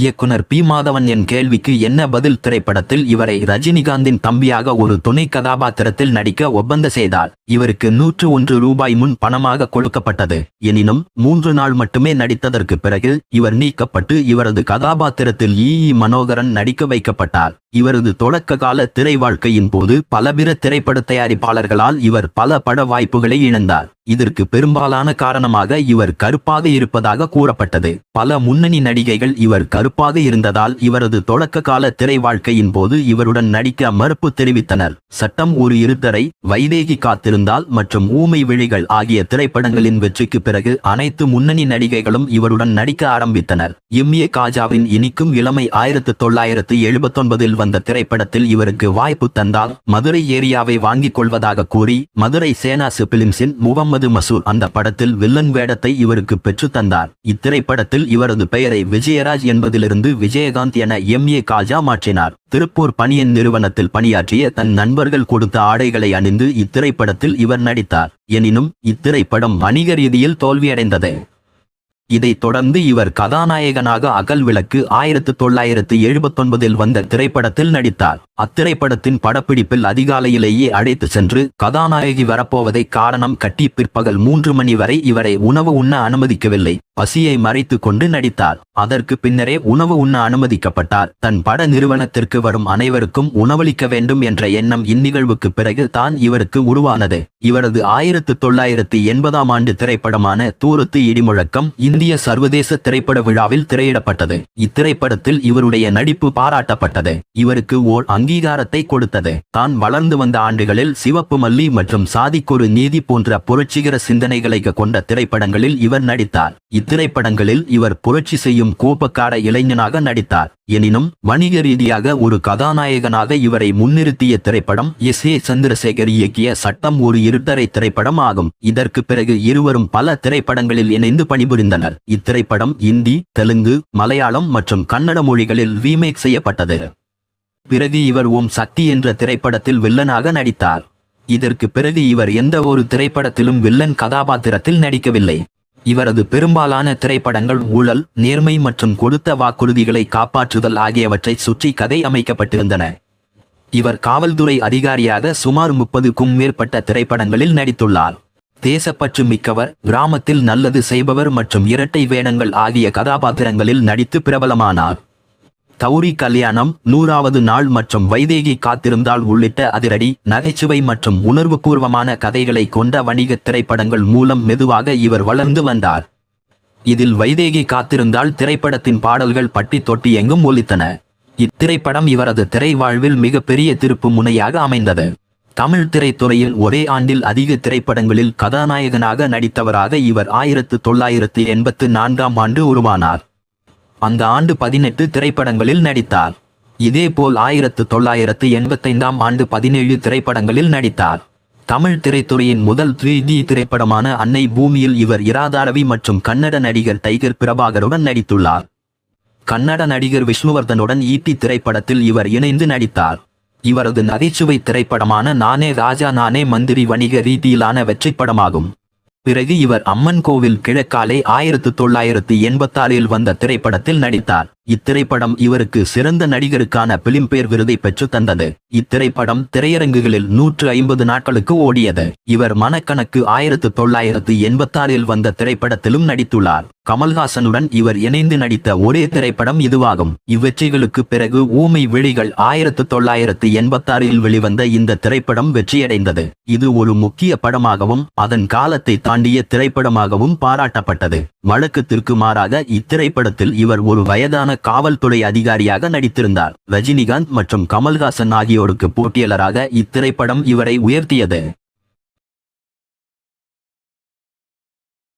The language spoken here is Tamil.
இயக்குனர் பி மாதவன் என் கேள்விக்கு என்ன பதில் திரைப்படத்தில் இவரை ரஜினிகாந்தின் தம்பியாக ஒரு துணை கதாபாத்திரத்தில் நடிக்க ஒப்பந்த செய்தார். இவருக்கு நூற்று ஒன்று ரூபாய் முன் பணமாக கொடுக்கப்பட்டது. எனினும் மூன்று நாள் மட்டுமே நடித்ததற்கு பிறகு இவர் நீக்கப்பட்டு இவரது கதாபாத்திரத்தில் ஈ இ. மனோகரன் நடிக்க வைக்கப்பட்டார். இவரது தொடக்க கால திரை வாழ்க்கையின் போது பலபிற திரைப்பட தயாரிப்பாளர்களால் இவர் பல பட வாய்ப்புகளை இழந்தார். இதற்கு பெரும்பாலான காரணமாக இவர் கருப்பாக இருப்பதாக கூறப்பட்டது. பல முன்னணி நடிகைகள் இவர் கருப்பாக இருந்ததால் இவரது தொடக்க கால திரை வாழ்க்கையின் போது இவருடன் நடிக்க மறுப்பு தெரிவித்தனர். சட்டம் ஒரு இருத்தரை வைதேகி காத்திருந்தால் மற்றும் ஊமை விழிகள் ஆகிய திரைப்படங்களின் வெற்றிக்கு பிறகு அனைத்து முன்னணி நடிகைகளும் இவருடன் நடிக்க ஆரம்பித்தனர். எம். காஜாவின் இனிக்கும் இளமை ஆயிரத்து தொள்ளாயிரத்து எழுபத்தொன்பதில் வந்த திரைப்படத்தில் இவருக்கு வாய்ப்பு தந்தால் மதுரை ஏரியாவை வாங்கிக் கொள்வதாக கூறி மதுரை சேனாசு பிலிம்ஸின் முகம்மது மசூர் அந்த படத்தில் வில்லன் வேடத்தை இவருக்கு பெற்று தந்தார். இத்திரைப்படத்தில் இவரது பெயரை விஜயராஜ் என்பதிலிருந்து விஜயகாந்த் என எம். ஏ. காஜா மாற்றினார். திருப்பூர் பணியன் நிறுவனத்தில் பணியாற்றிய தன் நண்பர்கள் கொடுத்த ஆடைகளை அணிந்து இத்திரைப்படத்தில் இவர் நடித்தார். எனினும் இத்திரைப்படம் வணிக ரீதியில் தோல்வியடைந்தது இதைத் தொடர்ந்து இவர் கதாநாயகனாக அகல் விளக்கு ஆயிரத்து தொள்ளாயிரத்து எழுபத்தொன்பதில் வந்த திரைப்படத்தில் நடித்தார். அத்திரைப்படத்தின் படப்பிடிப்பில் அதிகாலையிலேயே அழைத்து சென்று கதாநாயகி வரப்போவதை காரணம் கட்டி பிற்பகல் மூன்று மணி வரை இவரை உணவு உண்ண அனுமதிக்கவில்லை. பசியை மறைத்து கொண்டு நடித்தார். அதற்கு பின்னரே உணவு உண்ண அனுமதிக்கப்பட்டார். தன் பட நிறுவனத்திற்கு வரும் அனைவருக்கும் உணவளிக்க வேண்டும் என்ற எண்ணம் இந்நிகழ்வுக்கு பிறகு தான் இவருக்கு உருவானது. இவரது ஆயிரத்து தொள்ளாயிரத்து எண்பதாம் ஆண்டு திரைப்படமான தூரத்து இடிமுழக்கம் இந்த இந்திய சர்வதேச திரைப்பட விழாவில் திரையிடப்பட்டது. இத்திரைப்படத்தில் இவருடைய நடிப்பு பாராட்டப்பட்டது. இவருக்கு ஓர் அங்கீகாரத்தை கொடுத்தது. தான் வளர்ந்து வந்த ஆண்டுகளில் சிவப்பு மல்லி மற்றும் சாதிக்கொரு நீதி போன்ற புரட்சிகர சிந்தனைகளை கொண்ட திரைப்படங்களில் இவர் நடித்தார். இத்திரைப்படங்களில் இவர் புரட்சி செய்யும் கோப்பக்கார இளைஞனாக நடித்தார். எனினும் வணிக ரீதியாக ஒரு கதாநாயகனாக இவரை முன்னிறுத்திய திரைப்படம் எஸ். ஏ. சந்திரசேகர் இயக்கிய சட்டம் ஒரு இருட்டரை திரைப்படம் ஆகும். இதற்கு பிறகு இருவரும் பல திரைப்படங்களில் இணைந்து பணிபுரிந்தனர். இத்திரைப்படம் இந்தி தெலுங்கு மலையாளம் மற்றும் கன்னட மொழிகளில் ரீமேக் செய்யப்பட்டது. பிறகு இவர் ஓம் சக்தி என்ற திரைப்படத்தில் வில்லனாக நடித்தார். இதற்கு பிறகு இவர் எந்த ஒரு திரைப்படத்திலும் வில்லன் கதாபாத்திரத்தில் நடிக்கவில்லை. இவரது பெரும்பாலான திரைப்படங்கள் ஊழல் நேர்மை மற்றும் கொடுத்த வாக்குறுதிகளை காப்பாற்றுதல் ஆகியவற்றை சுற்றி கதை அமைக்கப்பட்டிருந்தன. இவர் காவல்துறை அதிகாரியாக சுமார் முப்பதுக்கும் மேற்பட்ட திரைப்படங்களில் நடித்துள்ளார். தேசப்பற்று மிக்கவர் கிராமத்தில் நல்லது செய்பவர் மற்றும் இரட்டை வேடங்கள் ஆகிய கதாபாத்திரங்களில் நடித்து பிரபலமானார். தௌரி கல்யாணம் நூறாவது நாள் மற்றும் வைதேகி காத்திருந்தால் உள்ளிட்ட அதிரடி நகைச்சுவை மற்றும் உணர்வுபூர்வமான கதைகளை கொண்ட வணிக திரைப்படங்கள் மூலம் மெதுவாக இவர் வளர்ந்து வந்தார். இதில் வைதேகி காத்திருந்தால் திரைப்படத்தின் பாடல்கள் பட்டி தொட்டி எங்கும் ஒலித்தன. இத்திரைப்படம் இவரது திரை வாழ்வில் மிகப்பெரிய திருப்பு முனையாக அமைந்தது. தமிழ் திரைத்துறையில் ஒரே ஆண்டில் அதிக திரைப்படங்களில் கதாநாயகனாக நடித்தவராக இவர் ஆயிரத்து தொள்ளாயிரத்து எண்பத்து நான்காம் ஆண்டு உருவானார். அந்த ஆண்டு பதினெட்டு திரைப்படங்களில் நடித்தார். இதேபோல் ஆயிரத்து தொள்ளாயிரத்து எண்பத்தைந்தாம் ஆண்டு பதினேழு திரைப்படங்களில் நடித்தார். தமிழ் திரைத்துறையின் முதல் த்ரீ டி திரைப்படமான அன்னை பூமியில் இவர் இராதாரவி மற்றும் கன்னட நடிகர் டைகர் பிரபாகருடன் நடித்துள்ளார். கன்னட நடிகர் விஷ்ணுவர்தனுடன் ஈட்டி திரைப்படத்தில் இவர் இணைந்து நடித்தார். இவரது நகைச்சுவை திரைப்படமான நானே ராஜா நானே மந்திரி வணிக ரீதியிலான வெற்றிப்படமாகும். பிறகு இவர் அம்மன் கோவில் கிழக்காலே ஆயிரத்து தொள்ளாயிரத்து எண்பத்தாறில் வந்த திரைப்படத்தில் நடித்தார். இத்திரைப்படம் இவருக்கு சிறந்த நடிகருக்கான பிலிம்பேர் விருதை பெற்று தந்தது. இத்திரைப்படம் திரையரங்குகளில் நூற்று ஐம்பது நாட்களுக்கு ஓடியது. இவர் மனக்கணக்கு ஆயிரத்து தொள்ளாயிரத்து எண்பத்தாறில் வந்த திரைப்படத்திலும் நடித்துள்ளார். கமல்ஹாசனுடன் இவர் இணைந்து நடித்த ஒரே திரைப்படம் இதுவாகும். இவ்வெற்றிகளுக்கு பிறகு ஊமை விழிகள் ஆயிரத்து தொள்ளாயிரத்து எண்பத்தாறில் வெளிவந்த இந்த திரைப்படம் வெற்றியடைந்தது. இது ஒரு முக்கிய படமாகவும் அதன் காலத்தை தாண்டிய திரைப்படமாகவும் பாராட்டப்பட்டது. வழக்கத்திற்கு மாறாக இத்திரைப்படத்தில் இவர் ஒரு வயதான காவல்துறை அதிகாரியாக நடித்திருந்தார். ரஜினிகாந்த் மற்றும் கமல்ஹாசன் ஆகியோருக்கு போட்டியாளராக இத்திரைப்படம் இவரை உயர்த்தியது.